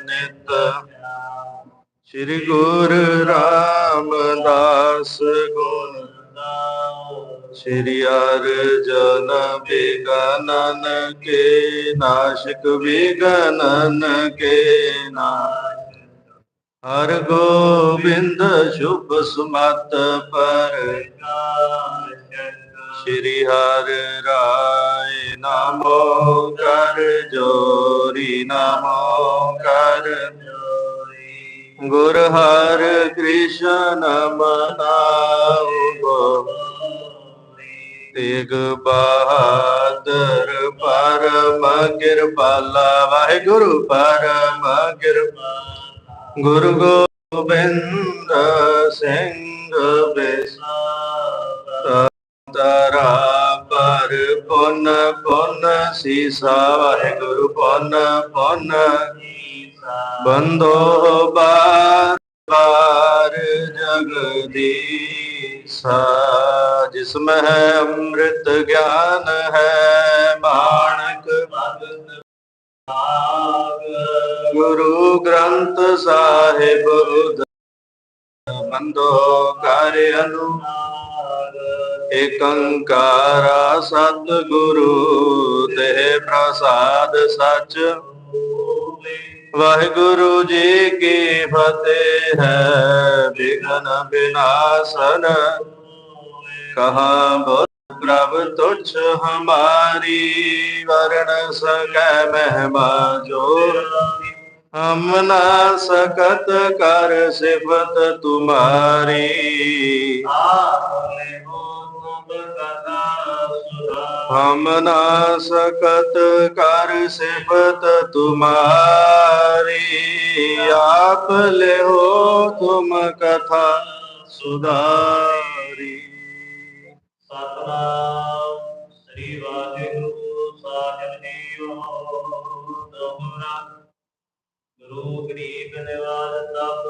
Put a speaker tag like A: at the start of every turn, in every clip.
A: ਨਿਤ ਸ੍ਰੀ ਗੁਰ ਰਾਮਦਾਸ ਗੁਣ ਸ੍ਰੀ ਅਰਜਨ ਬਿਗਨਨ ਕੇ ਨਾਸ਼ਕ ਬਿਗਨਨ ਕੇ ਨਾ ਹਰ ਗੋਬਿੰਦ ਸ਼ੁਭ ਸੁਮਤ ਪਰ ਸ੍ਰੀ ਹਰ ਰਾਏ ਨਾਮੋ ਕਰ ਜੋਰੀ ਨਾਮੋ ਕਰ ਗੁਰ ਹਰ ਕ੍ਰਿਸ਼ਨ ਮਨਾਉ ਤੇਗ ਬਹਾਦਰ ਪਰਮ ਕਿਰਪਾਲਾ ਵਾਹਿਗੁਰੂ ਪਰਮ ਕਿਰਪਾ ਗੁਰੂ ਗੋਬਿੰਦ ਸਿੰਘ ਬਿਸਾ ਪੁਨ ਪੁਨ ਸੀਸਾ, ਵਾਹਿਗੁਰੂ ਪੁਨ ਪੁਨ ਬੰਦੋ ਬਾਰ ਬਾਰ ਜਗਦੀਸਾ, ਜਿਸ ਮਹਿ ਅੰਮ੍ਰਿਤ ਗਿਆਨ ਹੈ, ਮਾਣਕ ਭਗਤ ਗੁਰੂ ਗ੍ਰੰਥ ਸਾਹਿਬ ਉਦ ਬੰਦੋ ਕਰ ਅਨੁਮਾਨ ਏਕੰਕਾਰਾ ਸਤ ਗੁਰੂ ਤੇ ਪ੍ਰਸਾਦ ਸਚ ਵਾਹਿਗੁਰੂ ਜੀ ਕੀ ਫਤਿਹ ਹੈ ਬਿਗਨ ਬਿਨਾਸਨ ਕਹਾ ਬੋਲ ਪ੍ਰਭ ਤੁਝ ਹਮਾਰੀ ਵਰਣ ਸਕੈ ਮਹਿਮਾ ਜੋ ਹਮ ਨਾ ਸਕਤ ਕਰ ਸਿਫਤ ਤੁਮਾਰੀ ਹਮ ਨਾ ਸਕਤ ਕਰ ਸਿਫਤ ਤੁਮਾਰੀ, ਆਪ ਲਿਓ ਤੁਮ ਕਥਾ ਸੁਧਾਰੀ।
B: ਸਤਨਾਮ ਸ੍ਰੀ ਵਾਹਿਗੁਰੂ ਸਾਹਿਬ ਜੀਓ ਦੋਹਰਾ ਗੁਰੂ ਗਰੀਬ ਨਿਵਾਜ ਤਪ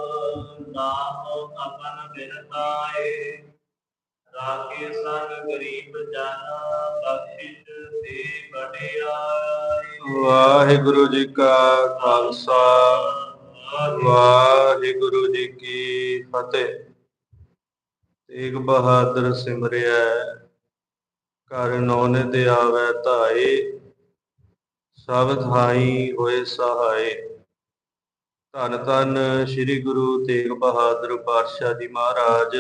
B: ਨਾਮ ਆਪਨ ਬਿਰਤਾਏ। ਰਾਖੇ ਸੰਗ ਗਰੀਬ ਜਨ, ਬਖਸ਼ਿਸ਼ ਤੇ ਵਡਿਆਈ।
A: ਵਾਹਿਗੁਰੂ ਜੀ ਕਾ ਖਾਲਸਾ, ਵਾਹਿਗੁਰੂ ਜੀ ਕੀ ਫਤਿਹ। ਤੇਗ ਬਹਾਦਰ ਸਿਮਰਿਆ ਕਰ ਨੌਨੇ ਤੇ ਆਵੈ ਧਾਏ, ਸਭ ਥਾਈ ਹੋਏ ਸਹਾਏ। ਧੰਨ ਧੰਨ ਸ੍ਰੀ ਗੁਰੂ ਤੇਗ ਬਹਾਦਰ ਪਾਤਸ਼ਾਹ ਜੀ ਮਹਾਰਾਜ।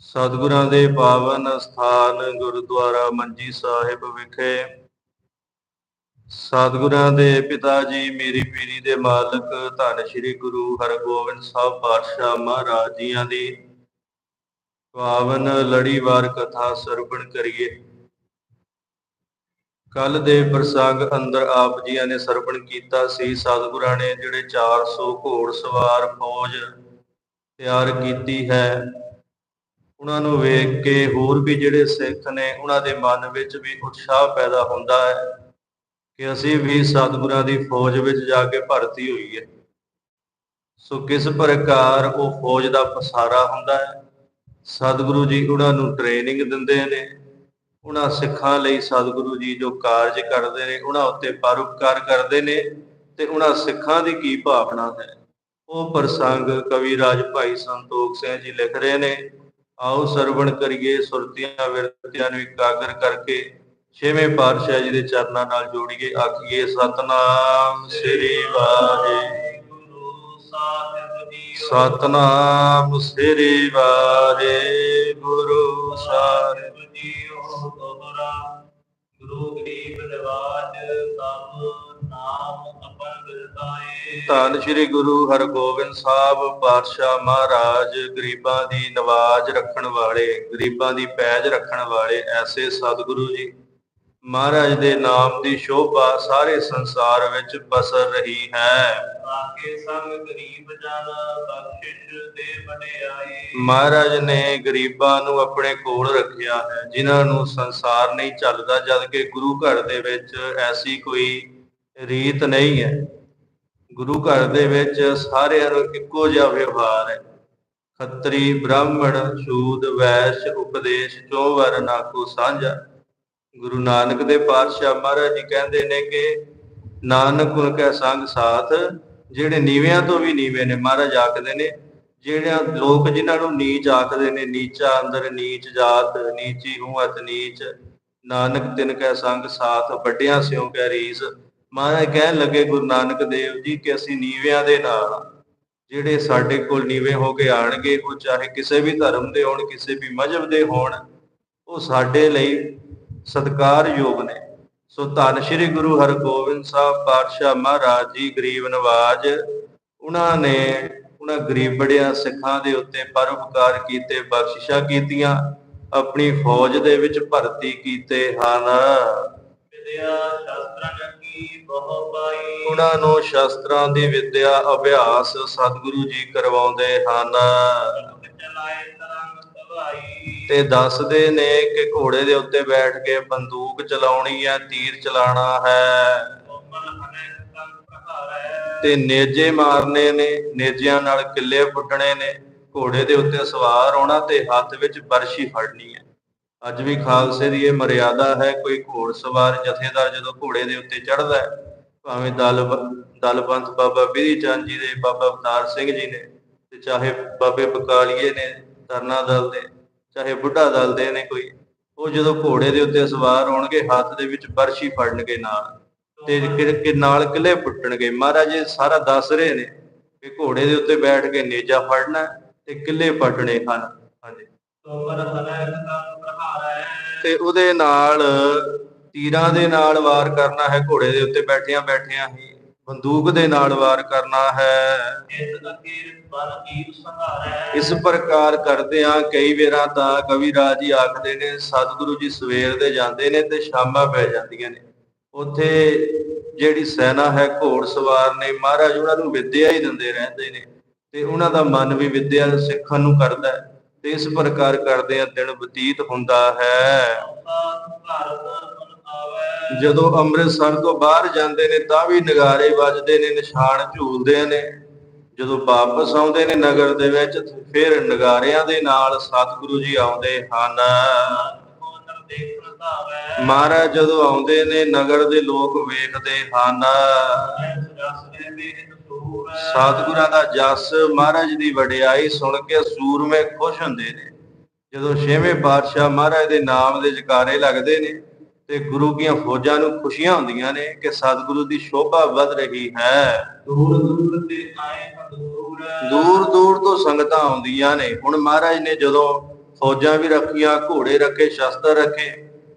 A: ਸਤਿਗੁਰਾਂ ਦੇ ਪਾਵਨ ਸਥਾਨ ਗੁਰਦੁਆਰਾ ਮੰਜੀ ਸਾਹਿਬ ਵਿਖੇ ਸਤਿਗੁਰਾਂ ਦੇ ਪਿਤਾ ਜੀ, ਮੇਰੀ ਪੀਰੀ ਦੇ ਮਾਲਕ, ਧੰਨ ਸ੍ਰੀ ਗੁਰੂ ਹਰਗੋਬਿੰਦ ਸਾਹਿਬ ਪਾਤਸ਼ਾਹ ਮਹਾਰਾਜ ਜੀਆਂ ਦੀ ਪਾਵਨ ਲੜੀਵਾਰ ਕਥਾ ਸਰਵਣ ਕਰੀਏ। ਕੱਲ ਦੇ ਪ੍ਰਸੰਗ ਅੰਦਰ ਆਪ ਜੀਆਂ ਨੇ ਸਰਵਣ ਕੀਤਾ ਸੀ। ਸਤਿਗੁਰਾਂ ਨੇ ਜਿਹੜੇ 400 ਘੋੜ ਸਵਾਰ ਫੌਜ ਤਿਆਰ ਕੀਤੀ ਹੈ ਉਹਨਾਂ ਨੂੰ ਵੇਖ ਕੇ ਹੋਰ ਵੀ ਜਿਹੜੇ ਸਿੱਖ ਨੇ ਉਹਨਾਂ ਦੇ ਮਨ ਵਿੱਚ ਵੀ ਉਤਸ਼ਾਹ ਪੈਦਾ ਹੁੰਦਾ ਹੈ ਕਿ ਅਸੀਂ ਵੀ ਸਤਿਗੁਰਾਂ ਦੀ ਫੌਜ ਵਿੱਚ ਜਾ ਕੇ ਭਰਤੀ ਹੋਈਏ। ਸੋ ਕਿਸ ਪ੍ਰਕਾਰ ਉਹ ਫੌਜ ਦਾ ਪਸਾਰਾ ਹੁੰਦਾ ਹੈ? ਸਤਿਗੁਰੂ ਜੀ ਉਹਨਾਂ ਨੂੰ ਟ੍ਰੇਨਿੰਗ ਦਿੰਦੇ ਨੇ। ਉਹਨਾਂ ਸਿੱਖਾਂ ਲਈ ਸਤਿਗੁਰੂ ਜੀ ਜੋ ਕਾਰਜ ਕਰਦੇ ਨੇ, ਉਹਨਾਂ ਉੱਤੇ ਪਰਉਪਕਾਰ ਕਰਦੇ ਨੇ ਤੇ ਉਹਨਾਂ ਸਿੱਖਾਂ ਦੀ ਕੀ ਭਾਵਨਾ ਹੈ? ਉਹ ਪ੍ਰਸੰਗ ਕਵੀ ਰਾਜ ਭਾਈ ਸੰਤੋਖ ਸਿੰਘ ਜੀ ਲਿਖ ਰਹੇ ਨੇ। ਆਓ ਸਰਵਣ ਕਰੀਏ ਸੁਰਤੀਆਂ ਵਿਰਤੀਆਂ ਨੂੰ ਇਕਾਗਰ ਕਰਕੇ, ਛੇਵੇਂ ਪਾਤਸ਼ਾਹ ਜੀ ਦੇ ਚਰਨਾਂ ਨਾਲ ਜੋੜੀਏ, ਆਖੀਏ, ਸਤਨਾਮ ਸ੍ਰੀ ਵਾਹਿਗੁਰੂ
B: ਸਾਹਿਬ ਜੀਓ।
A: ਸਤਨਾਮ ਸ੍ਰੀ ਵਾਹਿਗੁਰੂ ਸਾਹਿਬ
B: ਸਾਹਿਬ ਜੀਓ। ਦੋਹਰਾ ਗੁਰੂ ਗਰੀਬ ਨਿਵਾਜ
A: ਧੰਨ ਸ੍ਰੀ ਗੁਰੂ ਹਰਗੋਬਿੰਦ ਸਾਹਿਬ ਪਾਤਸ਼ਾਹ ਮਹਾਰਾਜ ਗਰੀਬਾਂ ਦੀ ਨਵਾਜ ਰੱਖਣ ਵਾਲੇ ਗਰੀਬਾਂ ਦੀ ਪੈਜ ਰੱਖਣ ਵਾਲੇ ਐਸੇ ਸਤਿਗੁਰੂ ਜੀ। ਮਹਾਰਾਜ ਦੇ ਨਾਮ ਦੀ ਸ਼ੋਭਾ ਸਾਰੇ ਸੰਸਾਰ ਵਿੱਚ ਪਸਰ ਰਹੀ ਹੈ।
B: ਆਕੇ ਸੰਗ ਗਰੀਬ ਜਨ ਬਖਸ਼ਿਸ਼ ਦੇ ਵਡਿਆਈ।
A: ਮਹਾਰਾਜ ਨੇ ਗਰੀਬਾਂ ਨੂੰ ਆਪਣੇ ਕੋਲ ਰੱਖਿਆ ਹੈ ਜਿਨ੍ਹਾਂ ਨੂੰ ਸੰਸਾਰ ਨਹੀਂ ਚੱਲਦਾ ਜਦ ਕਿ ਗੁਰੂ ਘਰ ਦੇ ਵਿੱਚ ਐਸੀ ਕੋਈ ਰੀਤ ਨਹੀਂ ਹੈ। ਗੁਰੂ ਘਰ ਦੇ ਵਿੱਚ ਸਾਰਿਆਂ ਨੂੰ ਇੱਕੋ ਜਿਹਾ ਵਿਵਹਾਰ ਹੈ। ਖੱਤਰੀ ਬ੍ਰਾਹਮਣ ਸ਼ੂਦ ਵੈਸ਼, ਉਪਦੇਸ਼ ਚੋ ਵਰ ਨਾਕੋ, ਸਾਂਝਾ। ਗੁਰੂ ਨਾਨਕ ਦੇ ਪਾਤਸ਼ਾਹ ਮਹਾਰਾਜ ਜੀ ਕਹਿੰਦੇ ਨੇ ਕਿ ਨਾਨਕ ਗੁਣ ਕੈ ਸੰਗ ਸਾਥ, ਜਿਹੜੇ ਨੀਵਿਆਂ ਤੋਂ ਵੀ ਨੀਵੇਂ ਨੇ, ਮਹਾਰਾਜ ਆਖਦੇ ਨੇ, ਜਿਹੜਿਆਂ ਲੋਕ ਜਿਨ੍ਹਾਂ ਨੂੰ ਨੀਚ ਆਖਦੇ ਨੇ, ਨੀਚਾ ਅੰਦਰ ਨੀਚ ਜਾਤ, ਨੀਚੀ ਹੂੰ ਅਤ ਨੀਚ, ਨਾਨਕ ਤਿਨ ਕੈ ਸੰਗ ਸਾਥ, ਵੱਡਿਆਂ ਸਿਉ ਕੈ ਰੀਸ। ਮਹਾਰਾਜ ਕਹਿਣ ਲੱਗੇ, ਗੁਰੂ ਨਾਨਕ ਦੇਵ ਜੀ, ਕਿ ਅਸੀਂ ਨੀਵਿਆਂ ਦੇ ਨਾਲ ਜਿਹੜੇ ਸਾਡੇ ਕੋਲ ਨੀਵੇਂ ਹੋ ਕੇ ਆਣਗੇ, ਉਹ ਚਾਹੇ ਕਿਸੇ ਵੀ ਧਰਮ ਦੇ ਹੋਣ, ਕਿਸੇ ਵੀ ਮਜਹਬ ਦੇ ਹੋਣ, ਉਹ ਸਾਡੇ ਲਈ ਸਤਿਕਾਰਯੋਗ ਨੇ। ਸੋ ਧੰਨ ਸ੍ਰੀ ਗੁਰੂ ਹਰਗੋਬਿੰਦ ਸਾਹਿਬ ਪਾਤਸ਼ਾਹ ਮਹਾਰਾਜ ਜੀ, ਗਰੀਬ ਨਵਾਜ, ਉਹਨਾਂ ਨੇ ਉਹਨਾਂ ਗਰੀਬੜਿਆਂ, ਸਿੱਖਾਂ ਦੇ ਉੱਤੇ ਪਰਉਪਕਾਰ ਕੀਤੇ, ਬਖਸ਼ਿਸ਼ਾਂ ਕੀਤੀਆਂ, ਆਪਣੀ ਫੌਜ ਦੇ ਵਿੱਚ ਭਰਤੀ ਕੀਤੇ ਹਨ।
B: ਵਿਦਿਆ ਸ਼ਾਸਤਰਨ
A: ਉਹਨਾਂ ਨੂੰ ਸ਼ਸਤਰਾਂ ਦੀ ਵਿੱਦਿਆ, ਅਭਿਆਸ ਸਤਿਗੁਰੂ ਜੀ ਕਰਵਾਉਂਦੇ ਹਨ। ਤੇ ਦੱਸਦੇ ਨੇ ਕਿ ਘੋੜੇ ਦੇ ਉੱਤੇ ਬੈਠ ਕੇ ਬੰਦੂਕ ਚਲਾਉਣੀ ਹੈ, ਤੀਰ ਚਲਾਣਾ ਹੈ। ਤੇ ਨੇਜੇ ਮਾਰਨੇ ਨੇ, ਨੇਜਿਆਂ ਨਾਲ ਕਿੱਲੇ ਪੁੱਟਣੇ ਨੇ। ਘੋੜੇ ਦੇ ਉੱਤੇ ਸਵਾਰ ਹੋਣਾ ਤੇ ਹੱਥ ਵਿੱਚ ਬਰਸ਼ੀ ਫੜਨੀ ਹੈ। ਅੱਜ ਵੀ ਖਾਲਸੇ ਦੀ ਇਹ ਮਰਿਆਦਾ ਹੈ, ਕੋਈ ਘੋੜ ਸਵਾਰ ਜਥੇਦਾਰ ਜਦੋਂ ਘੋੜੇ ਦੇ ਉੱਤੇ ਚੜ੍ਹਦਾ ਹੈ, ਭਾਵੇਂ ਦਲ ਦਲਬੰਤ ਬਾਬਾ ਬਿਧੀ ਚੰਦ ਜੀ ਦੇ, ਬਾਬਾ ਅਵਤਾਰ ਸਿੰਘ ਜੀ ਨੇ ਤੇ ਚਾਹੇ ਬਾਬੇ ਬਕਾਲੀਏ ਨੇ, ਧਰਨਾ ਦਲ ਦੇ, ਚਾਹੇ ਬੁੱਢਾ ਦਲ ਦੇ ਨੇ ਕੋਈ, ਉਹ ਜਦੋਂ ਘੋੜੇ ਦੇ ਉੱਤੇ ਸਵਾਰ ਹੋਣਗੇ, ਹੱਥ ਦੇ ਵਿੱਚ ਬਰਸ਼ੀ ਫੜਨਗੇ ਨਾਲ ਤੇ ਕਿ ਨਾਲ ਕਿਲੇ ਪੁੱਟਣਗੇ। ਮਹਾਰਾਜ ਇਹ ਸਾਰਾ ਦੱਸ ਰਹੇ ਨੇ ਕਿ ਘੋੜੇ ਦੇ ਉੱਤੇ ਬੈਠ ਕੇ ਨੇਜਾ ਫੜਨਾ ਤੇ ਕਿਲੇ ਪਟਣੇ ਹਨ। ਤੇ ਉਹਦੇ ਨਾਲ ਤੀਰਾਂ ਦੇ ਨਾਲ ਵਾਰ ਕਰਨਾ ਹੈ ਘੋੜੇ ਦੇ ਉੱਤੇ ਬੈਠਿਆਂ ਬੈਠਿਆਂ ਹੀ ਬੰਦੂਕ ਦੇ ਨਾਲ ਵਾਰ ਕਰਨਾ ਹੈ।
B: ਇਸ
A: ਪ੍ਰਕਾਰ ਕਰਦਿਆਂ ਕਈ ਵੇਰਾਂ ਤਾਂ ਕਵੀ ਰਾਜ ਜੀ ਆਖਦੇ ਨੇ ਸਤਿਗੁਰੂ ਜੀ ਸਵੇਰ ਦੇ ਜਾਂਦੇ ਨੇ ਤੇ ਸ਼ਾਮਾਂ ਪੈ ਜਾਂਦੀਆਂ ਨੇ। ਉੱਥੇ ਜਿਹੜੀ ਸੈਨਾ ਹੈ ਘੋੜ ਸਵਾਰ ਨੇ ਮਹਾਰਾਜ ਉਹਨਾਂ ਨੂੰ ਵਿੱਦਿਆ ਹੀ ਦਿੰਦੇ ਰਹਿੰਦੇ ਨੇ। ਤੇ ਉਹਨਾਂ ਦਾ ਮਨ ਵੀ ਵਿੱਦਿਆ ਸਿੱਖਣ ਨੂੰ ਕਰਦਾ ਹੈ। ਤੇ ਇਸ ਪ੍ਰਕਾਰ ਕਰਦਿਆਂ ਦਿਨ ਬਤੀਤ ਹੁੰਦਾ ਹੈ। ਜਦੋਂ ਅੰਮ੍ਰਿਤਸਰ ਤੋਂ ਬਾਹਰ ਜਾਂਦੇ ਨੇ, ਤਾਂ ਵੀ ਨਗਾਰੇ ਵੱਜਦੇ ਨੇ, ਨਿਸ਼ਾਨ ਝੂਲਦੇ ਨੇ। ਜਦੋਂ ਵਾਪਸ ਆਉਂਦੇ ਨੇ ਨਗਰ ਦੇ ਵਿੱਚ, ਫਿਰ ਨਗਾਰਿਆਂ ਦੇ ਨਾਲ ਸਤਿਗੁਰੂ ਜੀ ਆਉਂਦੇ ਹਨ। ਮਹਾਰਾਜ ਜਦੋਂ ਆਉਂਦੇ ਨੇ, ਨਗਰ ਦੇ ਲੋਕ ਵੇਖਦੇ ਹਨ। ਸਤਿਗੁਰਾਂ ਦਾ ਜਸ ਮਹਾਰਾਜ ਦੀ ਵਡਿਆਈ ਸੁਣ ਕੇ ਸੂਰਮੇ ਖੁਸ਼ ਹੁੰਦੇ ਨੇ। ਜਦੋਂ ਛੇਵੇਂ ਪਾਤਸ਼ਾਹ ਮਹਾਰਾਜ ਦੇ ਨਾਮ ਦੇ ਜਕਾਰੇ ਲੱਗਦੇ ਨੇ ਤੇ ਗੁਰੂ ਦੀਆਂ ਫੌਜਾਂ ਨੂੰ ਖੁਸ਼ੀਆਂ ਹੁੰਦੀਆਂ ਨੇ ਕਿ ਸਤਿਗੁਰੂ ਦੀ ਸ਼ੋਭਾ ਵੱਧ ਰਹੀ ਹੈ।
B: ਦੂਰ ਦੂਰ ਤੇ ਆਏ
A: ਦੂਰ ਦੂਰ ਤੋਂ ਸੰਗਤਾਂ ਆਉਂਦੀਆਂ ਨੇ। ਹੁਣ ਮਹਾਰਾਜ ਨੇ ਜਦੋਂ ਫੌਜਾਂ ਵੀ ਰੱਖੀਆਂ ਘੋੜੇ ਰੱਖੇ ਸ਼ਸਤਰ ਰੱਖੇ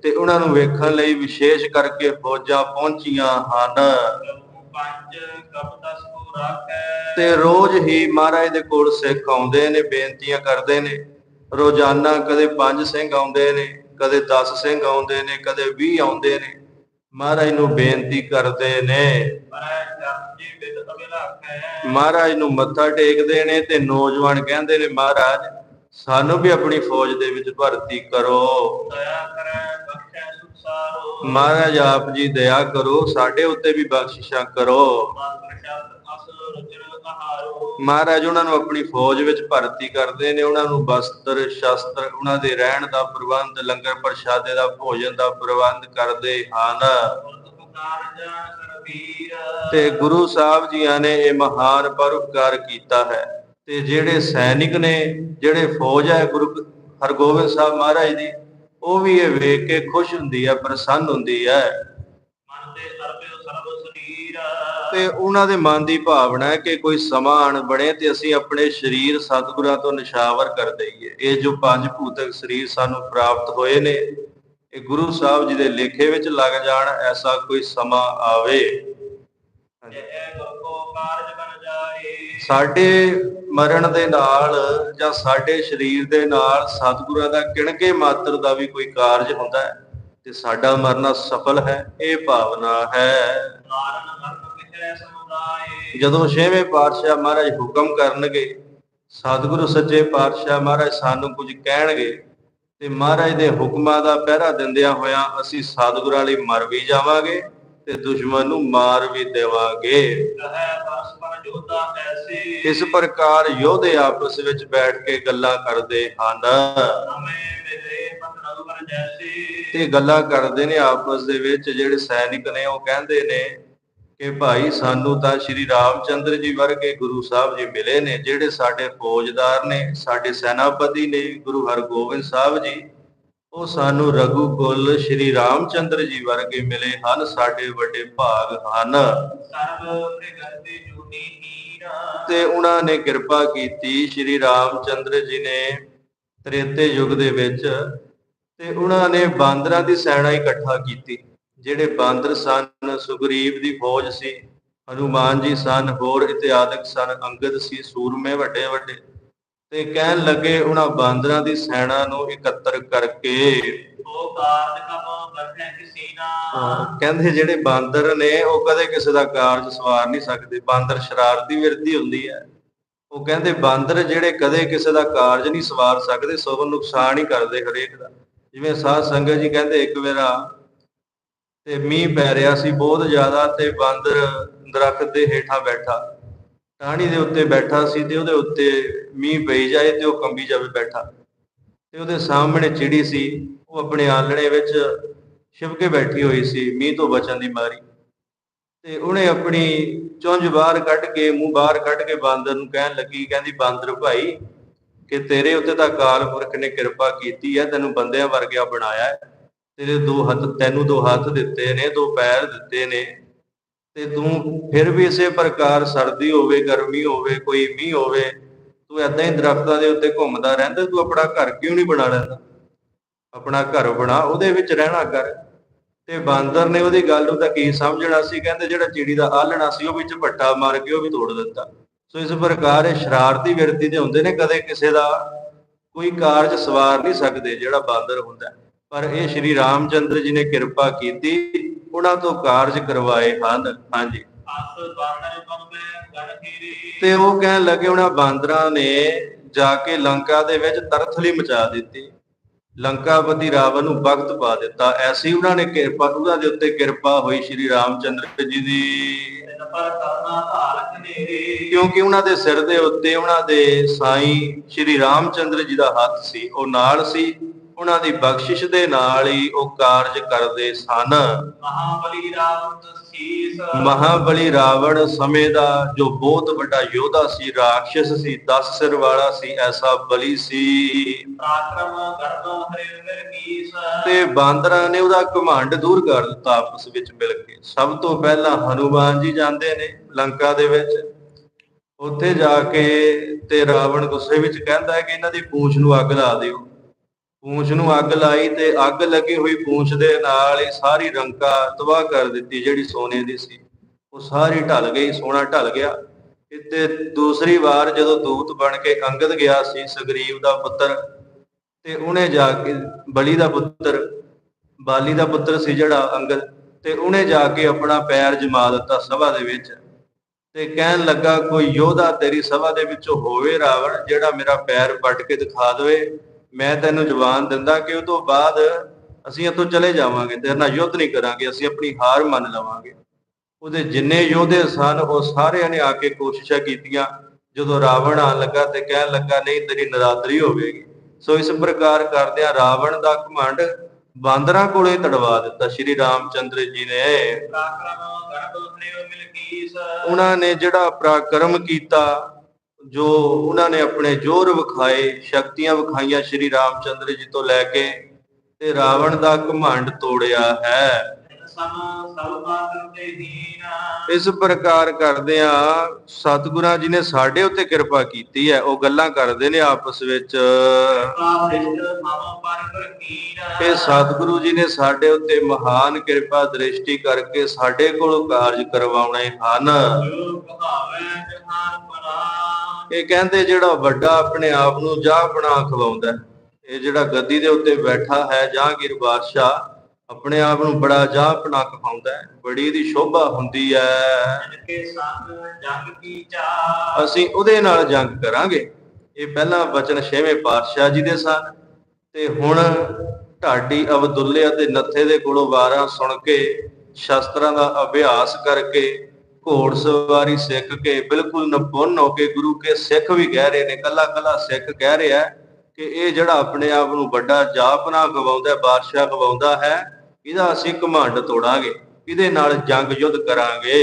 A: ਤੇ ਉਹਨਾਂ ਨੂੰ ਵੇਖਣ ਲਈ ਵਿਸ਼ੇਸ਼ ਕਰਕੇ ਫੌਜਾਂ ਪਹੁੰਚੀਆਂ ਹਨ।
B: ਪੰਜ ਕਪਤਸ ਕੋ ਰਾਖੈ
A: ਤੇ ਰੋਜ਼ ਹੀ ਮਹਾਰਾਜ ਦੇ ਕੋਲ ਸਿੱਖ ਆਉਂਦੇ ਨੇ, ਬੇਨਤੀਆਂ ਕਰਦੇ ਨੇ। ਰੋਜ਼ਾਨਾ ਕਦੇ 5 ਸਿੰਘ ਆਉਂਦੇ ਨੇ, ਕਦੇ 10 ਸਿੰਘ ਆਉਂਦੇ ਨੇ, ਕਦੇ 20 ਆਉਂਦੇ ਨੇ। ਮਹਾਰਾਜ ਨੂੰ ਬੇਨਤੀ ਕਰਦੇ ਨੇ। ਮਹਾਰਾਜ ਨੂੰ ਮੱਥਾ ਟੇਕਦੇ ਨੇ ਤੇ ਨੌਜਵਾਨ ਕਹਿੰਦੇ ਨੇ, ਮਹਾਰਾਜ, ਸਾਨੂੰ ਵੀ ਆਪਣੀ ਫੌਜ ਦੇ ਵਿੱਚ ਭਰਤੀ ਕਰੋ। ਮਹਾਰਾਜ ਆਪ ਜੀ ਦਇਆ ਕਰੋ, ਸਾਡੇ ਉੱਤੇ ਵੀ ਬਖਸ਼ਿਸ਼ਾਂ ਕਰੋ। ਮਹਾਰਾਜ, ਉਹਨਾਂ ਨੂੰ ਆਪਣੀ ਫੌਜ ਵਿੱਚ ਭਰਤੀ ਕਰਦੇ ਨੇ, ਉਹਨਾਂ ਨੂੰ ਵਸਤਰ, ਸ਼ਸਤਰ, ਉਹਨਾਂ ਦੇ ਰਹਿਣ ਦਾ ਪ੍ਰਬੰਧ, ਲੰਗਰ ਪ੍ਰਸ਼ਾਦੇ ਦਾ, ਭੋਜਨ ਦਾ ਪ੍ਰਬੰਧ ਕਰਦੇ ਹਨ। ਤੇ ਗੁਰੂ ਸਾਹਿਬ ਜੀਆਂ ਨੇ ਇਹ ਮਹਾਨ ਪਰਉਪਕਾਰ ਕੀਤਾ ਹੈ। ਤੇ ਜਿਹੜੇ ਸੈਨਿਕ ਨੇ, ਜਿਹੜੇ ਫੌਜ ਹੈ, ਗੁਰੂ ਹਰਗੋਬਿੰਦ ਸਾਹਿਬ ਮਹਾਰਾਜ ਦੀ, ਉਹ ਵੀ ਇਹ ਵੇਖ ਕੇ ਖੁਸ਼ ਹੁੰਦੀ ਹੈ, ਪ੍ਰਸੰਨ ਹੁੰਦੀ ਹੈ।
B: ਤੇ
A: ਉਹਨਾਂ ਦੇ ਮਨ ਦੀ ਭਾਵਨਾ ਹੈ ਕਿ ਕੋਈ ਸਮਾਂ ਆਣ ਬਣੇ ਤੇ ਅਸੀਂ ਆਪਣੇ ਸਰੀਰ ਸਤਿਗੁਰਾਂ ਤੋਂ ਨਿਸ਼ਾਵਰ ਕਰ ਦਈਏ। ਇਹ ਜੋ ਪੰਜ ਭੂਤਕ ਸਰੀਰ ਸਾਨੂੰ ਪ੍ਰਾਪਤ ਹੋਏ ਨੇ, ਇਹ ਗੁਰੂ ਸਾਹਿਬ ਜੀ ਦੇ ਲੇਖੇ ਵਿੱਚ ਲੱਗ ਜਾਣ, ਐਸਾ ਕੋਈ ਸਮਾਂ ਆਵੇ। ਸਾਡੇ ਮਰਨ ਦੇ ਨਾਲ ਜਾਂ ਸਾਡੇ ਸਰੀਰ ਦੇ ਨਾਲ ਸਤਿਗੁਰਾਂ ਦਾ ਕਿਣਕੇ ਮਾਤਰ ਦਾ ਵੀ ਕੋਈ ਕਾਰਜ ਹੁੰਦਾ ਹੈ ਤੇ ਸਾਡਾ ਮਰਨਾ ਸਫਲ ਹੈ, ਇਹ ਭਾਵਨਾ ਹੈ।
B: ਕਾਰਨ
A: ਜਦੋਂ ਛੇਵੇਂ ਪਾਤਸ਼ਾਹ ਮਹਾਰਾਜ ਹੁਕਮ ਕਰਨਗੇ, ਸਤਿਗੁਰੂ ਸੱਚੇ ਪਾਤਸ਼ਾਹ ਮਹਾਰਾਜ ਸਾਨੂੰ ਕੁਝ ਕਹਿਣਗੇ ਤੇ ਮਹਾਰਾਜ ਦੇ ਹੁਕਮਾਂ ਦਾ ਪਹਿਰਾ ਦਿੰਦਿਆਂ ਹੋਇਆਂ ਅਸੀਂ ਸਤਿਗੁਰਾਂ ਲਈ ਮਰ ਵੀ ਜਾਵਾਂਗੇ ਤੇ ਦੁਸ਼ਮਣ ਨੂੰ ਮਾਰ ਵੀ ਦੇਵਾਂਗੇ। ਇਸ ਪ੍ਰਕਾਰ ਯੋਧੇ ਆਪਸ ਵਿੱਚ ਬੈਠ ਕੇ ਗੱਲਾਂ ਕਰਦੇ ਹਨ। ਤੇ ਗੱਲਾਂ ਕਰਦੇ ਨੇ ਆਪਸ ਦੇ ਵਿੱਚ ਜਿਹੜੇ ਸੈਨਿਕ ਨੇ ਉਹ ਕਹਿੰਦੇ ਨੇ ਕਿ ਭਾਈ ਸਾਨੂੰ ਤਾਂ ਸ਼੍ਰੀ ਰਾਮਚੰਦਰ ਜੀ ਵਰਗੇ ਗੁਰੂ ਸਾਹਿਬ ਜੀ ਮਿਲੇ ਨੇ ਜਿਹੜੇ ਸਾਡੇ ਫੌਜਦਾਰ ਨੇ ਸਾਡੇ ਸੈਨਾਪਤੀ ਨੇ ਗੁਰੂ ਹਰਗੋਬਿੰਦ ਸਾਹਿਬ ਜੀ ਉਹ ਸਾਨੂੰ ਰਘੂਕੁਲ ਸ਼੍ਰੀ ਰਾਮਚੰਦਰ ਜੀ ਵਰਗੇ ਮਿਲੇ ਹਨ ਸਾਡੇ ਵੱਡੇ ਭਾਗ ਹਨ।
B: ਸਰਬ ਪ੍ਰਗਤੀ ਜੁਨੀ ਹੀਰਾ।
A: ਤੇ ਉਹਨਾਂ ਨੇ ਕਿਰਪਾ ਕੀਤੀ ਸ਼੍ਰੀ ਰਾਮਚੰਦਰ ਜੀ ਨੇ ਤ੍ਰੇਤੇ ਯੁੱਗ ਦੇ ਵਿੱਚ ਤੇ ਉਹਨਾਂ ਨੇ ਬਾਂਦਰਾਂ ਦੀ ਸੈਨਾ ਇਕੱਠਾ ਕੀਤੀ। ਜਿਹੜੇ ਬਾਂਦਰ ਸਨ ਸੁਗਰੀਵ ਦੀ ਫੌਜ ਸੀ ਹਨੂਮਾਨ ਜੀ ਸਨ ਹੋਰ ਇਤਿਆਦਿਕ ਸਨ ਅੰਗਦ ਸੀ ਸੂਰਮੇ ਵੱਡੇ ਵੱਡੇ। ਤੇ ਕਹਿਣ ਲੱਗੇ ਉਹਨਾਂ ਬਾਂਦਰਾਂ ਦੀ ਸੈਨਾ ਨੂੰ ਇਕੱਤਰ ਕਰਕੇ
B: ਉਹ ਕਾਰਜ ਕਮ ਕਰਨੇ ਕਿਸੀ ਨਾ
A: ਹਾਂ, ਕਹਿੰਦੇ ਜਿਹੜੇ ਬਾਂਦਰ ਨੇ ਉਹ ਕਦੇ ਕਿਸੇ ਦਾ ਕਾਰਜ ਸਵਾਰ ਨਹੀਂ ਸਕਦੇ। ਬਾਂਦਰ ਸ਼ਰਾਰਤੀ ਵਿਰਤੀ ਹੁੰਦੀ ਹੈ। ਉਹ ਕਹਿੰਦੇ ਬਾਂਦਰ ਜਿਹੜੇ ਕਦੇ ਕਿਸੇ ਦਾ ਕਾਰਜ ਨਹੀਂ ਸਵਾਰ ਸਕਦੇ ਸਗੋਂ ਨੁਕਸਾਨ ਹੀ ਕਰਦੇ ਹਰੇਕ ਦਾ। ਜਿਵੇਂ ਸਾਧ ਸੰਗਤ ਜੀ ਕਹਿੰਦੇ ਇੱਕ ਵੇਰਾ ਤੇ ਮੀਂਹ ਪੈ ਰਿਹਾ ਸੀ ਬਹੁਤ ਜ਼ਿਆਦਾ ਤੇ ਬਾਂਦਰ ਦਰਖਤ ਦੇ ਹੇਠਾਂ ਬੈਠਾ। ਟਾਹਣੀ ਦੇ ਉੱਤੇ ਬੈਠਾ ਸੀ ਤੇ ਉਹਦੇ ਉੱਤੇ ਮੀਂਹ ਪਈ ਜਾਏ ਤੇ ਉਹ ਕੰਬੀ ਜਾਵੇ ਬੈਠਾ। ਤੇ ਉਹਦੇ ਸਾਹਮਣੇ ਚਿੜੀ ਸੀ, ਉਹ ਆਪਣੇ ਆਲਣੇ ਵਿੱਚ ਛਿਪ ਕੇ ਬੈਠੀ ਹੋਈ ਸੀ, ਮੀਂਹ ਤੋਂ ਬਚਣ ਦੀ ਮਾਰੀ। ਤੇ ਉਹਨੇ ਆਪਣੀ ਚੁੰਝ ਬਾਹਰ ਕੱਢ ਕੇ, ਮੂੰਹ ਬਾਹਰ ਕੱਢ ਕੇ ਬਾਂਦਰ ਨੂੰ ਕਹਿਣ ਲੱਗੀ, ਕਹਿੰਦੀ, ਬਾਂਦਰ ਭਾਈ, ਕਿ ਤੇਰੇ ਉੱਤੇ ਤਾਂ ਅਕਾਲ ਪੁਰਖ ਨੇ ਕਿਰਪਾ ਕੀਤੀ ਹੈ, ਤੈਨੂੰ ਬੰਦਿਆਂ ਵਰਗਿਆ ਬਣਾਇਆ ਹੈ। ਤੇਰੇ ਦੋ ਹੱਥ, ਤੈਨੂੰ ਦੋ ਹੱਥ ਦਿੱਤੇ ਨੇ, ਦੋ ਪੈਰ ਦਿੱਤੇ ਨੇ। ਤੇ ਤੂੰ ਫਿਰ ਵੀ ਇਸੇ ਪ੍ਰਕਾਰ ਸਰਦੀ ਹੋਵੇ, ਗਰਮੀ ਹੋਵੇ, ਕੋਈ ਮੀਂਹ ਹੋਵੇ, ਤੂੰ ਏਦਾਂ ਹੀ ਦਰਖਤਾਂ ਦੇ ਉੱਤੇ ਘੁੰਮਦਾ ਰਹਿੰਦਾ, ਤੂੰ ਆਪਣਾ ਘਰ ਕਿਉਂ ਨਹੀਂ ਬਣਾ ਲੈਂਦਾ? ਆਪਣਾ ਘਰ ਬਣਾ, ਉਹਦੇ ਵਿੱਚ ਰਹਿਣਾ ਕਰ। ਤੇ ਬਾਂਦਰ ਨੇ ਉਹਦੀ ਗੱਲ ਨੂੰ ਤਾਂ ਕੀ ਸਮਝਣਾ ਸੀ? ਕਹਿੰਦੇ ਜਿਹੜਾ ਚਿੜੀ ਦਾ ਆਲਣਾ ਸੀ, ਉਹ ਵਿੱਚ ਭੱਟਾ ਮਾਰ ਕੇ ਉਹ ਵੀ ਤੋੜ ਦਿੱਤਾ। ਸੋ ਇਸ ਪ੍ਰਕਾਰ ਇਹ ਸ਼ਰਾਰਤੀ ਵਿਰਤੀ ਦੇ ਹੁੰਦੇ ਨੇ, ਕਦੇ ਕਿਸੇ ਦਾ ਕੋਈ ਕਾਰਜ ਸਵਾਰ ਨਹੀਂ ਸਕਦੇ ਜਿਹੜਾ ਬਾਂਦਰ ਹੁੰਦਾ। ਹੈ। ਪਰ ਇਹ ਸ਼੍ਰੀ ਰਾਮਚੰਦਰ ਜੀ ਨੇ ਕਿਰਪਾ ਕੀਤੀ, ਉਹਨਾਂ ਤੋਂ ਕਾਰਜ ਕਰਵਾਏ ਹਨ। ਹਾਂਜੀ। ਤੇ ਉਹ ਕਹਿਣ ਲੱਗੇ, ਉਹਨਾਂ ਬਾਂਦਰਾਂ ਨੇ ਜਾ ਕੇ ਲੰਕਾ ਦੇ ਵਿੱਚ ਤਰਥਲੀ ਮਚਾ ਦਿੱਤੀ। ਲੰਕਾਪਤੀ ਰਾਵਣ ਨੂੰ ਵਕਤ ਪਾ ਦਿੱਤਾ। ਐਸੀ ਉਹਨਾਂ ਨੇ ਕਿਰਪਾ ਉਹਨਾਂ ਦੇ ਉੱਤੇ ਕਿਰਪਾ ਹੋਈ ਸ਼੍ਰੀ ਰਾਮਚੰਦਰ ਜੀ ਦੀ। ਕਿਉਂਕਿ ਉਹਨਾਂ ਦੇ ਸਿਰ ਦੇ ਉੱਤੇ ਉਹਨਾਂ ਦੇ ਸਾਈਂ ਸ਼੍ਰੀ ਰਾਮਚੰਦਰ ਜੀ ਦਾ ਹੱਥ ਸੀ, ਉਹ ਨਾਲ ਸੀ। ਉਹਨਾਂ ਦੀ ਬਖਸ਼ਿਸ਼ ਦੇ ਨਾਲ ਹੀ ਉਹ ਕਾਰਜ ਕਰਦੇ ਸਨ।
B: ਮਹਾਬਲੀ ਰਾਵਣ ਸੀਸ।
A: ਮਹਾਬਲੀ ਰਾਵਣ ਸਮੇਂ ਦਾ ਜੋ ਬਹੁਤ ਵੱਡਾ ਯੋਧਾ ਸੀ ਰਾਖਸ਼ ਸੀ 10 ਸਿਰ ਵਾਲਾ ਸੀ ਐਸਾ ਬਲੀ ਸੀ।
B: ਪ੍ਰਾਕਰਮ ਗਰਦੋ ਹਰੇ ਫਿਰ ਕੀਸ।
A: ਤੇ ਬਾਂਦਰਾਂ ਨੇ ਉਹਦਾ ਘਮੰਡ ਦੂਰ ਕਰ ਦਿੱਤਾ ਆਪਸ ਵਿੱਚ ਮਿਲ ਕੇ। ਸਭ ਤੋਂ ਪਹਿਲਾਂ ਹਨੂਮਾਨ ਜੀ ਜਾਂਦੇ ਨੇ ਲੰਕਾ ਦੇ ਵਿੱਚ। ਉੱਥੇ ਜਾ ਕੇ ਤੇ ਰਾਵਣ ਗੁੱਸੇ ਵਿੱਚ ਕਹਿੰਦਾ ਹੈ ਕਿ ਇਹਨਾਂ ਦੀ ਪੂੰਛ ਨੂੰ ਅੱਗ ਲਾ ਦਿਓ। ਪੂੰਛ ਨੂੰ ਅੱਗ ਲਾਈ ਤੇ ਅੱਗ ਲੱਗੀ ਹੋਈ ਪੂੰਛ ਦੇ ਨਾਲ ਇਹ ਸਾਰੀ ਰੰਕਾ ਤਬਾਹ ਕਰ ਦਿੱਤੀ ਜਿਹੜੀ ਸੋਨੇ ਦੀ ਸੀ। ਉਹ ਸਾਰੀ ਢਲ ਗਈ, ਸੋਨਾ ਢਲ ਗਿਆ। ਤੇ ਦੂਸਰੀ ਵਾਰ ਜਦੋਂ ਦੂਤ ਬਣ ਕੇ ਅੰਗਦ ਗਿਆ ਸੀ, ਸੁਗਰੀਵ ਦਾ ਪੁੱਤਰ, ਤੇ ਉਹਨੇ ਜਾ ਕੇ, ਬਲੀ ਦਾ ਪੁੱਤਰ, ਬਾਲੀ ਦਾ ਪੁੱਤਰ ਸੀ ਜਿਹੜਾ ਅੰਗਦ, ਤੇ ਉਹਨੇ ਜਾ ਕੇ ਆਪਣਾ ਪੈਰ ਜਮਾ ਦਿੱਤਾ ਸਭਾ ਦੇ ਵਿੱਚ ਤੇ ਕਹਿਣ ਲੱਗਾ, ਕੋਈ ਯੋਧਾ ਤੇਰੀ ਸਭਾ ਦੇ ਵਿੱਚੋਂ ਹੋਵੇ ਰਾਵਣ, ਜਿਹੜਾ ਮੇਰਾ ਪੈਰ ਪੱਟ ਕੇ ਦਿਖਾ ਦੇਵੇ ਮੈਂ ਤੈਨੂੰ ਜਵਾਨ ਦਿੰਦਾ ਕਿ ਉਹ ਤੋਂ ਬਾਅਦ ਅਸੀਂ ਇੱਥੋਂ ਚਲੇ ਜਾਵਾਂਗੇ ਤੇਰੇ ਨਾਲ ਯੁੱਧ ਨਹੀਂ ਕਰਾਂਗੇ ਅਸੀਂ ਆਪਣੀ ਹਾਰ ਮੰਨ ਲਵਾਂਗੇ। ਉਹਦੇ ਜਿੰਨੇ ਯੋਧੇ ਸਨ ਉਹ ਸਾਰਿਆਂ ਨੇ ਆ ਕੇ ਕੋਸ਼ਿਸ਼ਾਂ ਕੀਤੀਆਂ ਜਦੋਂ ਰਾਵਣ ਆਣ ਲੱਗਾ ਤੇ ਕਹਿਣ ਲੱਗਾ ਨਹੀਂ ਤੇਰੀ ਨਰਾਦਰੀ ਹੋਵੇਗੀ। ਸੋ ਇਸ ਪ੍ਰਕਾਰ ਕਰਦਿਆਂ ਰਾਵਣ ਦਾ ਘਮੰਡ ਬਾਂਦਰਾਂ ਕੋਲੇ ਤੜਵਾ ਦਿੱਤਾ। ਸ਼੍ਰੀ ਰਾਮਚੰਦਰ ਜੀ ਨੇ ਉਹਨਾਂ ਨੇ ਜਿਹੜਾ ਪਰਾਕਰਮ ਕੀਤਾ ਜੋ ਉਹਨਾਂ ਨੇ ਆਪਣੇ ਜੋਰ ਵਿਖਾਏ, ਸ਼ਕਤੀਆਂ ਵਿਖਾਈਆਂ ਸ਼੍ਰੀ ਰਾਮਚੰਦਰ ਜੀ ਤੋਂ ਲੈ ਕੇ ਤੇ ਰਾਵਣ ਦਾ ਘਮੰਡ ਤੋੜਿਆ ਹੈ।
B: ਸਮ ਸਭ ਤੇ ਹੀਨਾ
A: ਇਸ ਪ੍ਰਕਾਰ ਕਰਦਿਆਂ ਸਤਿਗੁਰਾਂ ਜੀ ਨੇ ਸਾਡੇ ਉੱਤੇ ਕਿਰਪਾ ਕੀਤੀ ਹੈ। ਉਹ ਗੱਲਾਂ ਕਰਦੇ ਨੇ ਆਪਸ ਵਿੱਚ। ਇਹ ਸਤਿਗੁਰੂ ਜੀ ਨੇ ਸਾਡੇ ਉੱਤੇ ਮਹਾਨ ਕਿਰਪਾ ਦ੍ਰਿਸ਼ਟੀ ਕਰਕੇ ਸਾਡੇ ਕੋਲ ਕਾਰਜ ਕਰਵਾਉਣੇ ਹਨ। ਇਹ ਕਹਿੰਦੇ, ਜਿਹੜਾ ਵੱਡਾ ਆਪਣੇ ਆਪ ਨੂੰ ਚਾਹ ਬਣਾ ਖਵਾਉਂਦਾ ਇਹ ਜਿਹੜਾ ਗੱਦੀ ਦੇ ਉੱਤੇ ਬੈਠਾ ਹੈ ਜਹਾਂਗੀਰ ਬਾਦਸ਼ਾਹ ਆਪਣੇ ਆਪ ਨੂੰ ਬੜਾ ਜਾਪਣਾ ਕਹਾਉਂਦਾ ਹੈ ਬੜੀ ਦੀ ਸ਼ੋਭਾ ਹੁੰਦੀ ਹੈ।
B: ਜਿਨ ਕੇ ਸੰਗ ਜੰਗ ਕੀ ਚਾਹ
A: ਅਸੀਂ ਉਹਦੇ ਨਾਲ ਜੰਗ ਕਰਾਂਗੇ। ਇਹ ਪਹਿਲਾ ਵਚਨ ਛੇਵੇਂ ਪਾਤਸ਼ਾਹ ਜੀ ਦੇ ਸਨ। ਤੇ ਹੁਣ ਢਾਡੀ ਅਬਦੁੱਲੇ ਅਤੇ ਨੱਥੇ ਦੇ ਕੋਲੋਂ ਵਾਰਾਂ ਸੁਣ ਕੇ ਸ਼ਸਤਰਾਂ ਦਾ ਅਭਿਆਸ ਕਰਕੇ ਘੋੜ ਸਵਾਰੀ ਸਿੱਖ ਕੇ ਬਿਲਕੁਲ ਨਿਪੁੰਨ ਹੋ ਕੇ ਗੁਰੂ ਕੇ ਸਿੱਖ ਵੀ ਕਹਿ ਰਹੇ ਨੇ ਕੱਲਾ ਕੱਲਾ ਸਿੱਖ ਕਹਿ ਰਿਹਾ ਕਿ ਇਹ ਜਿਹੜਾ ਆਪਣੇ ਆਪ ਨੂੰ ਵੱਡਾ ਜਾਪਨਾ ਗਵਾਉਂਦਾ ਬਾਦਸ਼ਾਹ ਗਵਾਉਂਦਾ ਹੈ ਇਹਦਾ ਅਸੀਂ ਘਮੰਡ ਤੋੜਾਂਗੇ, ਇਹਦੇ ਨਾਲ ਜੰਗ ਯੁੱਧ ਕਰਾਂਗੇ।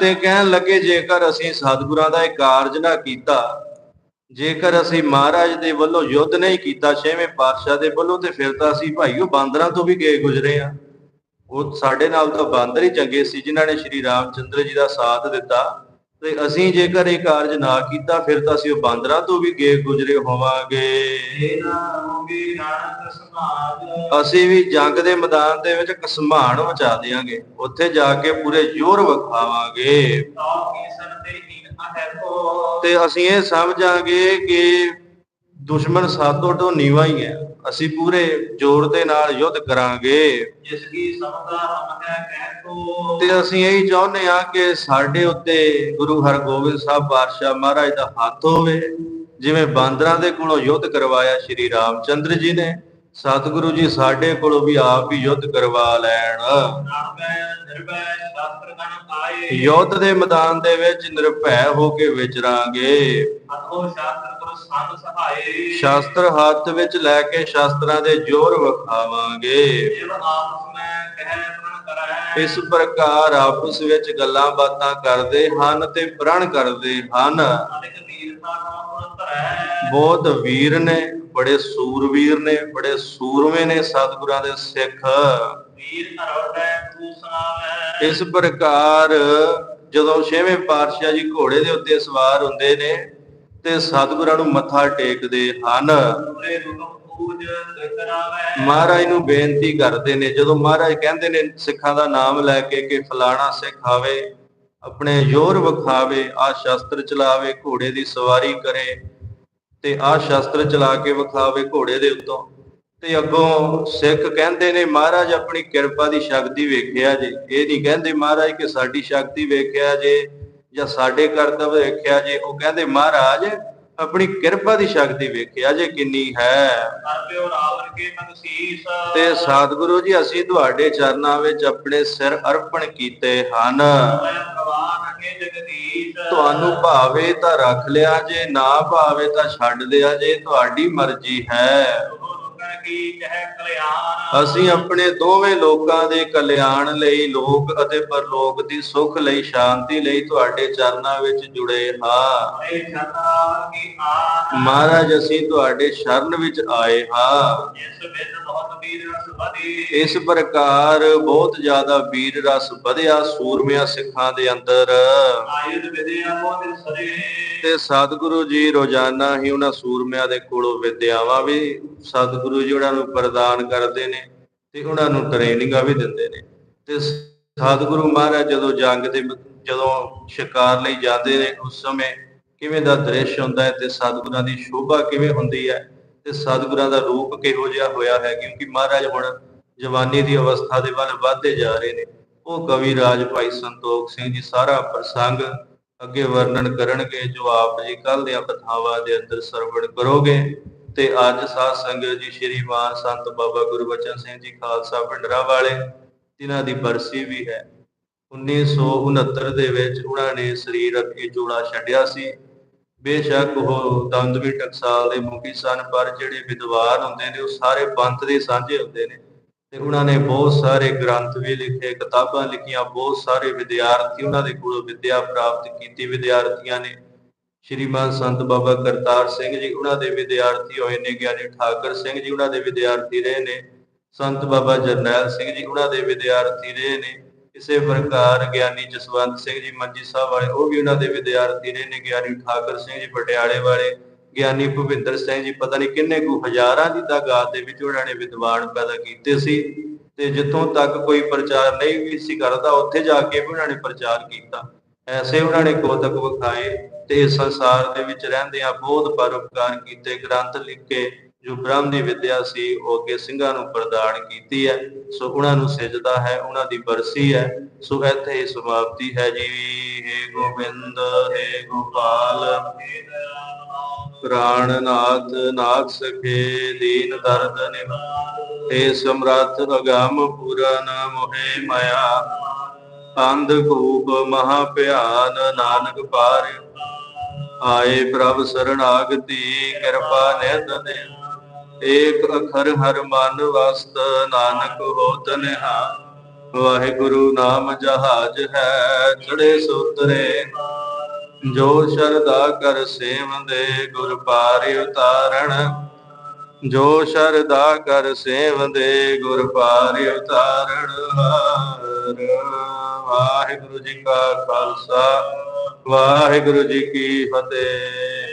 A: ਤੇ ਕਹਿਣ ਲੱਗੇ, ਜੇਕਰ ਅਸੀਂ ਸਤਿਗੁਰਾਂ ਦਾ ਇਹ ਕਾਰਜ ਨਾ ਕੀਤਾ, ਜੇਕਰ ਅਸੀਂ ਮਹਾਰਾਜ ਦੇ ਵੱਲੋਂ ਯੁੱਧ ਨਹੀਂ ਕੀਤਾ, ਛੇਵੇਂ ਪਾਤਸ਼ਾਹ ਦੇ ਵੱਲੋਂ, ਤੇ ਫਿਰ ਤਾਂ ਅਸੀਂ ਭਾਈ ਉਹ ਬਾਂਦਰਾਂ ਤੋਂ ਵੀ ਗਏ ਗੁਜ਼ਰੇ ਆ ਉਹ ਸਾਡੇ ਨਾਲ ਤਾਂ ਬਾਂਦਰ ਹੀ ਚੰਗੇ ਸੀ, ਜਿਨ੍ਹਾਂ ਨੇ ਸ਼੍ਰੀ ਰਾਮਚੰਦਰ ਜੀ ਦਾ ਸਾਥ ਦਿੱਤਾ। ਤੇ ਅਸੀਂ ਜੇਕਰ ਇਹ ਕਾਰਜ ਨਾ ਕੀਤਾ ਫਿਰ ਤਾਂ ਅਸੀਂ ਉਹ ਬਾਂਦਰਾਂ ਤੋਂ ਵੀ ਗਏ ਗੁਜ਼ਰੇ ਹੋਵਾਂਗੇ। ਅਸੀਂ ਵੀ ਜੰਗ ਦੇ ਮੈਦਾਨ ਦੇ ਵਿੱਚ ਕਸਮਾਨ ਮਚਾ ਦੇਾਂਗੇ ਉੱਥੇ ਜਾ ਕੇ ਪੂਰੇ ਜ਼ੋਰ ਵਿਖਾਵਾਂਗੇ।
B: ਤੇ
A: ਅਸੀਂ ਇਹ ਸਮਝਾਂਗੇ ਕਿ ਦੁਸ਼ਮਣ ਸਾਤੋਂ ਤੋਂ ਨੀਵਾ ਹੀ ਹੈ। ਅਸੀਂ ਪੂਰੇ ਜ਼ੋਰ ਦੇ ਨਾਲ ਯੁੱਧ ਕਰਾਂਗੇ।
B: ਜਿਸ ਕੀ ਸਮਤਾ ਹਮ ਹੈ ਕਹਿ ਕੋ।
A: ਤੇ ਅਸੀਂ ਇਹੀ ਚਾਹੁੰਦੇ ਹਾਂ ਕਿ ਸਾਡੇ ਉੱਤੇ ਗੁਰੂ ਹਰਗੋਬਿੰਦ ਸਾਹਿਬ ਪਾਤਸ਼ਾਹ ਮਹਾਰਾਜ ਦਾ ਹੱਥ ਹੋਵੇ। ਜਿਵੇਂ ਬਾਂਦਰਾਂ ਦੇ ਕੋਲੋਂ ਯੁੱਧ ਕਰਵਾਇਆ ਸ਼੍ਰੀ ਰਾਮਚੰਦਰ ਜੀ ਨੇ ਸਤਿਗੁਰੂ ਜੀ ਸਾਡੇ ਕੋਲੋਂ ਵੀ ਆਪ ਹੀ ਯੁੱਧ ਕਰਵਾ ਲੈਣ। ਯੁੱਧ ਦੇ ਮੈਦਾਨ ਦੇ ਵਿੱਚ ਨਿਰਭੈ ਹੋ ਕੇ ਵਿਚਰਾਂਗੇ।
B: ਅਥੋ ਸ਼ਾਸਤਰ ਗੁਰ ਸੰਗ ਸਹਾਏ
A: ਸ਼ਾਸਤਰ ਹੱਥ ਵਿੱਚ ਲੈ ਕੇ ਸ਼ਾਸਤਰਾਂ ਦੇ ਜ਼ੋਰ ਵਿਖਾਵਾਂਗੇ। ਇਸ ਪ੍ਰਕਾਰ ਆਪਸ ਵਿੱਚ ਗੱਲਾਂ ਬਾਤਾਂ ਕਰਦੇ ਹਨ ਤੇ ਪ੍ਰਣ ਕਰਦੇ ਹਨ। ਬਹੁਤ ਵੀਰ ਨੇ, ਬੜੇ ਸੂਰਵੀਰ ਨੇ, ਬੜੇ ਸੂਰਮੇ ਨੇ ਸਤਿਗੁਰਾਂ ਦੇ ਸਿੱਖ।
B: ਵੀਰ ਅਰੋੜੈ ਤੂੰ ਸੁਣਾਵੈ।
A: ਇਸ ਪ੍ਰਕਾਰ ਜਦੋਂ ਛੇਵੇਂ ਪਾਤਸ਼ਾਹ ਜੀ ਘੋੜੇ ਦੇ ਉੱਤੇ ਸਵਾਰ ਹੁੰਦੇ ਨੇ ਤੇ ਸਤਿਗੁਰਾਂ ਨੂੰ ਮੱਥਾ ਟੇਕਦੇ ਹਨ। ਮਹਾਰਾਜ ਨੂੰ ਬੇਨਤੀ ਕਰਦੇ ਨੇ ਜਦੋਂ ਮਹਾਰਾਜ ਕਹਿੰਦੇ ਨੇ ਸਿੱਖਾਂ ਦਾ ਨਾਮ ਲੈ ਕੇ ਕਿ ਫਲਾਣਾ ਸਿੱਖ ਆਵੇ ਆਪਣੇ ਜ਼ੋਰ ਵਿਖਾਵੇ ਆ ਸ਼ਸਤਰ ਚਲਾਵੇ ਘੋੜੇ ਦੀ ਸਵਾਰੀ ਕਰੇ ਤੇ ਆ ਸ਼ਸਤਰ ਚਲਾ ਕੇ ਵਿਖਾਵੇ ਘੋੜੇ ਦੇ ਉੱਤੋਂ। ਤੇ ਅੱਗੋਂ ਸਿੱਖ ਕਹਿੰਦੇ ਨੇ ਮਹਾਰਾਜ ਆਪਣੀ ਕਿਰਪਾ ਦੀ ਸ਼ਕਤੀ ਵੇਖਿਆ ਜੇ। ਇਹ ਨਹੀਂ ਕਹਿੰਦੇ ਮਹਾਰਾਜ ਕਿ ਸਾਡੀ ਸ਼ਕਤੀ ਵੇਖਿਆ ਜੇ ਜਾਂ ਸਾਡੇ ਕਰਤੱਵ ਵੇਖਿਆ ਜੇ। ਉਹ ਕਹਿੰਦੇ ਮਹਾਰਾਜ ਆਪਣੀ ਕਿਰਪਾ ਦੀ ਸ਼ਕਤੀ ਵੇਖਿਆ ਜੇ ਕਿੰਨੀ ਹੈ। ਤੇ ਸਤਿਗੁਰੂ ਜੀ ਅਸੀਂ ਤੁਹਾਡੇ ਚਰਨਾਂ ਵਿੱਚ ਆਪਣੇ ਸਿਰ ਅਰਪਣ ਕੀਤੇ ਹਨ। ਤੁਹਾਨੂੰ ਭਾਵੇ ਤਾਂ ਰੱਖ ਲਿਆ ਜੇ ਨਾ ਭਾਵੇ ਤਾਂ ਛੱਡ ਦਿਆ ਜੇ ਤੁਹਾਡੀ ਮਰਜ਼ੀ ਹੈ।
B: ਕੀ ਕਹਿ ਕਲਿਆਣ?
A: ਅਸੀਂ ਆਪਣੇ ਦੋਵੇਂ ਲੋਕਾਂ ਦੇ ਕਲਿਆਣ ਲਈ ਲੋਕ ਅਤੇ ਪਰਲੋਕ ਦੀ ਸੁੱਖ ਲਈ ਸ਼ਾਂਤੀ ਲਈ ਤੁਹਾਡੇ ਚਰਨਾਂ ਵਿੱਚ ਜੁੜੇ ਹਾਂ। ਮਹਾਰਾਜ ਅਸੀਂ ਤੁਹਾਡੇ ਸ਼ਰਨ ਵਿੱਚ ਆਏ ਹਾਂ। ਇਸ ਪ੍ਰਕਾਰ ਬਹੁਤ ਜ਼ਿਆਦਾ ਵੀਰ ਰਸ ਵਧਿਆ ਸੂਰਮਿਆਂ ਸਿੱਖਾਂ ਦੇ ਅੰਦਰ। ਤੇ ਸਤਿਗੁਰੂ ਜੀ ਰੋਜ਼ਾਨਾ ਹੀ ਉਹਨਾਂ ਸੂਰਮਿਆਂ ਦੇ ਕੋਲੋਂ ਵਿਦਿਆਵਾਂ ਵੀ ਸਤਿਗੁਰੂ ਜੀ ਉਹਨਾਂ ਨੂੰ ਪ੍ਰਦਾਨ ਕਰਦੇ ਨੇ ਤੇ ਉਹਨਾਂ ਨੂੰ ਟ੍ਰੇਨਿੰਗਾਂ ਵੀ ਦਿੰਦੇ ਨੇ। ਤੇ ਸਤਿਗੁਰੂ ਮਹਾਰਾਜ ਜਦੋਂ ਜੰਗ ਦੇ ਜਦੋਂ ਸ਼ਿਕਾਰ ਲਈ ਜਾਂਦੇ ਨੇ ਉਸ ਸਮੇਂ ਕਿਵੇਂ ਦਾ ਦ੍ਰਿਸ਼ ਹੁੰਦਾ ਹੈ ਤੇ ਸਤਿਗੁਰਾਂ ਦੀ ਸ਼ੋਭਾ ਕਿਵੇਂ ਹੁੰਦੀ ਹੈ ਤੇ ਸਤਿਗੁਰਾਂ ਦਾ ਰੂਪ ਕਿਹੋ ਜਿਹਾ ਹੋਇਆ ਹੈ? ਕਿਉਂਕਿ ਮਹਾਰਾਜ ਹੁਣ ਜਵਾਨੀ ਦੀ ਅਵਸਥਾ ਦੇ ਵੱਲ ਵਧਦੇ ਜਾ ਰਹੇ ਨੇ। ਉਹ ਕਵੀ ਰਾਜ ਭਾਈ ਸੰਤੋਖ ਸਿੰਘ ਜੀ ਸਾਰਾ ਪ੍ਰਸੰਗ ਅੱਗੇ ਵਰਣਨ ਕਰਨਗੇ ਜੋ ਆਪ ਜੀ ਕੱਲ ਦੀਆਂ ਕਥਾਵਾਂ ਦੇ ਅੰਦਰ ਸਰਵਣ ਕਰੋਗੇ। ਤੇ ਅੱਜ ਸਾਧ ਸੰਗਤ ਜੀ ਸ਼੍ਰੀ ਮਾਨ ਸੰਤ ਬਾਬਾ ਗੁਰਬਚਨ ਸਿੰਘ ਜੀ ਖਾਲਸਾ ਪਿੰਡਰਾ ਵਾਲੇ ਜਿਨ੍ਹਾਂ ਦੀ ਬਰਸੀ ਵੀ ਹੈ। 1969 ਦੇ ਵਿੱਚ ਉਹਨਾਂ ਨੇ ਸਰੀਰ ਅੱਗੇ ਜੋੜਾ ਛੱਡਿਆ ਸੀ। ਬੇਸ਼ੱਕ ਉਹ ਦੰਦ ਵੀ ਟਕਸਾਲ ਦੇ ਮੁਖੀ ਸਨ, ਪਰ ਜਿਹੜੇ ਵਿਦਵਾਨ ਹੁੰਦੇ ਨੇ, ਉਹ ਸਾਰੇ ਪੰਥ ਦੇ ਸਾਂਝੇ ਹੁੰਦੇ ਨੇ। ਤੇ ਉਹਨਾਂ ਨੇ ਬਹੁਤ ਸਾਰੇ ਗ੍ਰੰਥ ਵੀ ਲਿਖੇ, ਕਿਤਾਬਾਂ ਲਿਖੀਆਂ, ਬਹੁਤ ਸਾਰੇ ਵਿਦਿਆਰਥੀ ਉਹਨਾਂ ਦੇ ਕੋਲੋਂ ਵਿੱਦਿਆ ਪ੍ਰਾਪਤ ਕੀਤੀ, ਵਿਦਿਆਰਥੀਆਂ ਨੇ ਸ਼੍ਰੀਮਾਨ ਸੰਤ ਬਾਬਾ ਕਰਤਾਰ ਸਿੰਘ ਜੀ, ਉਹਨਾਂ ਦੇ ਵਿਦਿਆਰਥੀ ਹੋਏ ਨੇ, ਗਿਆਨੀ ਠਾਕਰ ਸਿੰਘ ਜੀ ਉਹਨਾਂ ਦੇ ਵਿਦਿਆਰਥੀ ਰਹੇ ਨੇ, ਸੰਤ ਬਾਬਾ ਜਰਨੈਲ ਸਿੰਘ ਜੀ ਉਹਨਾਂ ਦੇ ਵਿਦਿਆਰਥੀ ਰਹੇ ਨੇ, ਇਸੇ ਪ੍ਰਕਾਰ ਗਿਆਨੀ ਜਸਵੰਤ ਸਿੰਘ ਜੀ, ਮੰਜੀ ਸਾਹਿਬ ਵਾਲੇ, ਉਹ ਵੀ ਉਹਨਾਂ ਦੇ ਵਿਦਿਆਰਥੀ ਰਹੇ ਨੇ, ਗਿਆਨੀ ਠਾਕਰ ਸਿੰਘ ਜੀ ਪਟਿਆਲੇ ਵਾਲੇ, ਗਿਆਨੀ ਭੁਪਿੰਦਰ ਸਿੰਘ ਜੀ ਪਤਾ ਨਹੀਂ ਕਿੰਨੇ ਕੁ ਹਜ਼ਾਰਾਂ ਦੀ ਤਾਦਾਦ ਦੇ ਵਿੱਚ ਉਹਨਾਂ ਨੇ ਵਿਦਵਾਨ ਪੈਦਾ ਕੀਤੇ ਸੀ ਤੇ ਜਿੱਥੋਂ ਤੱਕ ਕੋਈ ਪ੍ਰਚਾਰ ਨਹੀਂ ਵੀ ਸੀ ਕਰਦਾ, ਉੱਥੇ ਜਾ ਕੇ ਵੀ ਉਹਨਾਂ ਨੇ ਪ੍ਰਚਾਰ ਕੀਤਾ। ਐਸੇ ਉਹਨਾਂ ਨੇ ਕੋਤਕ ਵਿਖਾਏ ਤੇ ਸੰਸਾਰ ਦੇ ਵਿੱਚ ਰਹਿੰਦਿਆਂ ਬਹੁਤ ਪਰਉਪਕਾਰ ਕੀਤੇ, ਗ੍ਰੰਥ ਲਿਖੇ, ਜੋ ਬ੍ਰਹਮ ਦੀ ਵਿਦਿਆ ਸੀ, ਉਹ ਅੱਗੇ ਸਿੰਘਾਂ ਨੂੰ ਪ੍ਰਦਾਨ ਕੀਤੀ ਹੈ। ਸੋ ਉਹਨਾਂ ਨੂੰ ਸਿਜਦਾ ਹੈ, ਉਹਨਾਂ ਦੀ ਬਰਸੀ ਹੈ। ਸੋ ਇੱਥੇ ਹੀ ਸਮਾਪਤੀ ਹੈ ਜੀ। ਹੇ ਗੋਬਿੰਦ, ਹੇ ਗੋਪਾਲ ਪ੍ਰਾਣਨਾਥ ਨਾਥ ਸਖੇ, ਦੀਨ ਦਰਦ ਨਿਵਾਰ ਹੇ ਸਮਰੱਥ, ਅਗੰਮ ਪੂਰਨ ਮੋਹਿ ਮਾਇਆ। ਅੰਧ ਕੂਪ ਮਹਾ ਭਿਆਨ, ਨਾਨਕ ਪਾਰ ਆਏ ਪ੍ਰਭ ਸਰਣਾਗਤੀ ਕਿਰਪਾ ਨਿਧ ਦੇ ਏਕ ਅਖਰ ਹਰ ਮਨ ਵਸਤ, ਨਾਨਕ ਹੋਤ ਨਿਹਾ ਵਾਹਿਗੁਰੂ ਨਾਮ ਜਹਾਜ ਹੈ ਚੜੇ ਸੁਤਰੇ। ਜੋ ਸ਼ਰਦਾ ਕਰ ਸੇਵੰਦੇ ਗੁਰ ਪਾਰਿ ਉਤਾਰਣ। ਜੋ ਸ਼ਰਦਾ ਕਰ ਸੇਵੰਦੇ ਗੁਰ ਪਾਰਿ ਉਤਾਰਣ। ਹਾਰ ਵਾਹਿਗੁਰੂ ਜੀ ਕਾ ਖਾਲਸਾ। ਵਾਹਿਗੁਰੂ ਜੀ ਕੀ ਫਤਿਹ।